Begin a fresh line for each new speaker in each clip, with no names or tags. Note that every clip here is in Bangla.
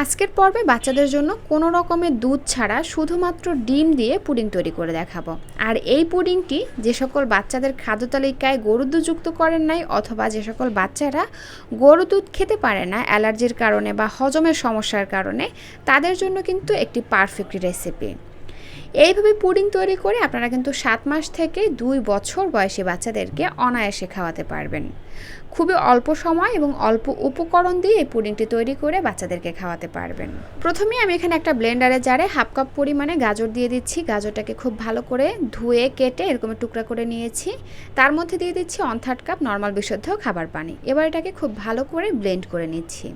আজকের পর্বে বাচ্চাদের জন্য কোনো রকমের দুধ ছাড়া শুধুমাত্র ডিম দিয়ে পুডিং তৈরি করে দেখাবো। আর এই পুডিংটি যে সকল বাচ্চাদের খাদ্য তালিকায় গরুর দুধ যুক্ত করেন নাই অথবা যে সকল বাচ্চারা গরু দুধ খেতে পারে না, অ্যালার্জির কারণে বা হজমের সমস্যার কারণে, তাদের জন্য কিন্তু একটি পারফেক্ট রেসিপি এইভাবে পুডিং তৈরি করে আপনারা কিন্তু সাত মাস থেকে দুই বছর বয়সী বাচ্চাদেরকে অনায়াসে খাওয়াতে পারবেন। খুবই অল্প সময় এবং অল্প উপকরণ দিয়ে এই পুডিংটি তৈরি করে বাচ্চাদেরকে খাওয়াতে পারবেন। প্রথমে আমি এখানে একটা ব্লেন্ডারে জারে হাফ কাপ পরিমাণে গাজর দিয়ে দিচ্ছি। গাজরটাকে খুব ভালো করে ধুয়ে, কেটে এরকম টুকরা করে নিয়েছি। তার মধ্যে দিয়ে দিচ্ছি ওয়ান থার্ড কাপ নর্মাল বিশুদ্ধ খাবার পানি। এবার এটাকে খুব ভালো করে ব্লেন্ড করে নিচ্ছি।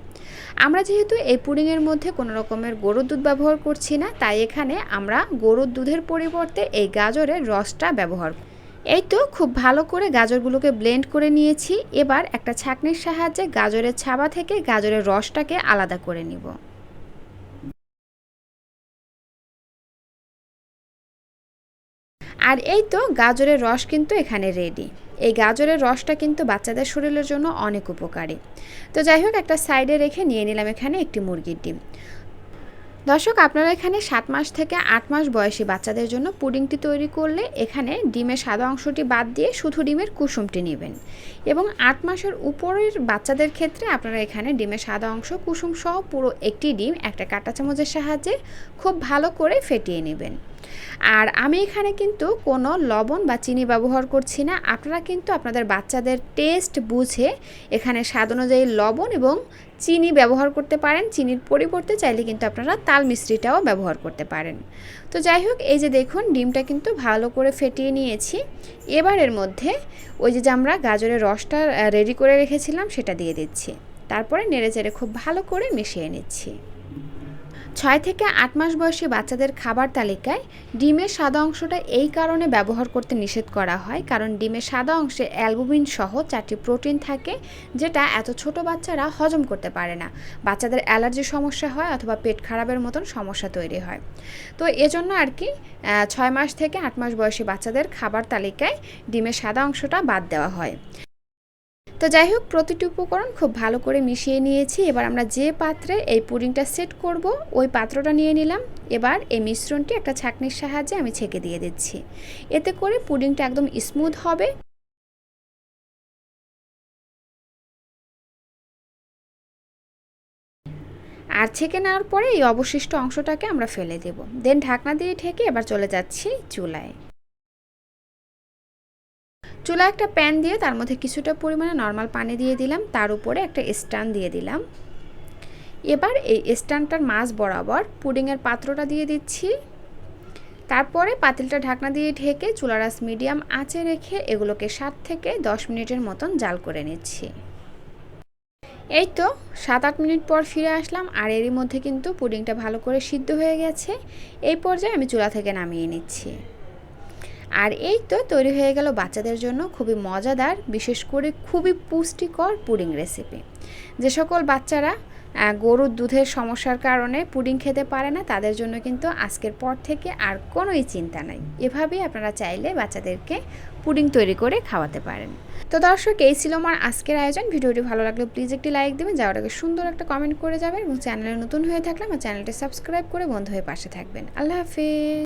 আমরা যেহেতু এই পুডিংয়ের মধ্যে কোনো রকমের গরুর দুধ ব্যবহার করছি না, তাই এখানে আমরা গরুর দুধের পরিবর্তে এই গাজরের রসটা ব্যবহার করি। এই তো খুব ভালো করে গাজরগুলোকে ব্লেন্ড করে নিয়েছি। এবার একটা ছাঁকনির সাহায্যে গাজরের ছাবা থেকে গাজরের রসটাকে আলাদা করে নিব। আর এই তো গাজরের রস কিন্তু এখানে রেডি এই গাজরের রসটা কিন্তু বাচ্চাদের শরীরের জন্য অনেক উপকারী। তো যাই হোক, একটা সাইডে রেখে নিয়ে নিলাম এখানে একটি মুরগির ডিম। দর্শক, আপনারা এখানে সাত মাস থেকে আট মাস বয়সী বাচ্চাদের জন্য পুডিংটি তৈরি করলে এখানে ডিমের সাদা অংশটি বাদ দিয়ে শুধু ডিমের কুসুমটি নেবেন। এবং আট মাসের উপরের বাচ্চাদের ক্ষেত্রে আপনারা এখানে ডিমের সাদা অংশ, কুসুম সহ পুরো একটি ডিম, একটা কাঁটা চামচের সাহায্যে খুব ভালো করে ফেটিয়ে নেবেন। আর আমি এখানে কিন্তু কোনো লবণ বা চিনি ব্যবহার করছি না। আপনারা কিন্তু আপনাদের বাচ্চাদের টেস্ট বুঝে এখানে স্বাদ অনুযায়ী লবণ এবং চিনি ব্যবহার করতে পারেন। চিনির পরিবর্তে চাইলে কিন্তু আপনারা তাল মিশ্রিটাও ব্যবহার করতে পারেন। তো যাই হোক, এই যে দেখুন, ডিমটা কিন্তু ভালো করে ফেটিয়ে নিয়েছি। এবার এর মধ্যে ওই যে আমরা গাজরের রসটা রেডি করে রেখেছিলাম, সেটা দিয়ে দিচ্ছি। তারপরে নেড়ে চেড়ে খুব ভালো করে মিশিয়ে নিচ্ছি। ছয় থেকে আট মাস বয়সী বাচ্চাদের খাবার তালিকায় ডিমের সাদা অংশটা এই কারণে ব্যবহার করতে নিষেধ করা হয়, কারণ ডিমের সাদা অংশে অ্যালবুমিন সহ চারটি প্রোটিন থাকে যেটা এত ছোট বাচ্চারা হজম করতে পারে না। বাচ্চাদের অ্যালার্জির সমস্যা হয় অথবা পেট খারাপের মতন সমস্যা তৈরি হয়। তো এজন্য আর কি ছয় মাস থেকে আট মাস বয়সী বাচ্চাদের খাবার তালিকায় ডিমের সাদা অংশটা বাদ দেওয়া হয়। তো যাই হোক, প্রতিটি উপকরণ খুব ভালো করে মিশিয়ে নিয়েছি। এবার আমরা যে পাত্রে এই পুডিংটা সেট করব, ওই পাত্রটা নিয়ে নিলাম। এবার এই মিশ্রণটি একটা ছাঁকনির সাহায্যে আমি ছেঁকে দিয়ে দিচ্ছি। এতে করে পুডিংটা একদম স্মুথ হবে। আর ছেঁকে নেওয়ার পরে এই অবশিষ্ট অংশটাকে আমরা ফেলে দেব। দেন ঢাকনা দিয়ে ঢেকে এবার চলে যাচ্ছি চুলায়। চুলা একটা প্যান দিয়ে তার মধ্যে কিছুটা পরিমাণে নর্মাল পানি দিয়ে দিলাম, তার উপরে একটা স্ট্যান্ড দিয়ে দিলাম। এবার এই স্ট্যান্ডটার মাছ বরাবর পুডিংয়ের পাত্রটা দিয়ে দিচ্ছি। তারপরে পাতিলটা ঢাকনা দিয়ে ঢেকে চুলারাস মিডিয়াম আঁচে রেখে এগুলোকে সাত থেকে দশ মিনিটের মতন জাল করে নিচ্ছি। এই তো সাত আট মিনিট পর ফিরে আসলাম, আর এরই মধ্যে কিন্তু পুডিংটা ভালো করে সিদ্ধ হয়ে গেছে। এই পর্যায়ে আমি চুলা থেকে নামিয়ে নিচ্ছি। আর এই তো তৈরি হয়ে গেল বাচ্চাদের জন্য খুবই মজাদার, বিশেষ করে খুবই পুষ্টিকর পুডিং রেসিপি যে সকল বাচ্চারা গরুর দুধের সমস্যার কারণে পুডিং খেতে পারে না, তাদের জন্য কিন্তু আজকের পর থেকে আর কোনোই চিন্তা নাই। এভাবেই আপনারা চাইলে বাচ্চাদেরকে পুডিং তৈরি করে খাওয়াতে পারেন। তো দর্শক, এই ছিল আমার আজকের আয়োজন। ভিডিওটি ভালো লাগলে প্লিজ একটি লাইক দেবেন যাওয়ার আগে সুন্দর একটা কমেন্ট করে যাবেন এবং চ্যানেলে নতুন হয়ে থাকলে আমার চ্যানেলটি সাবস্ক্রাইব করে বন্ধু হয়ে পাশে থাকবেন। আল্লাহ হাফিজ।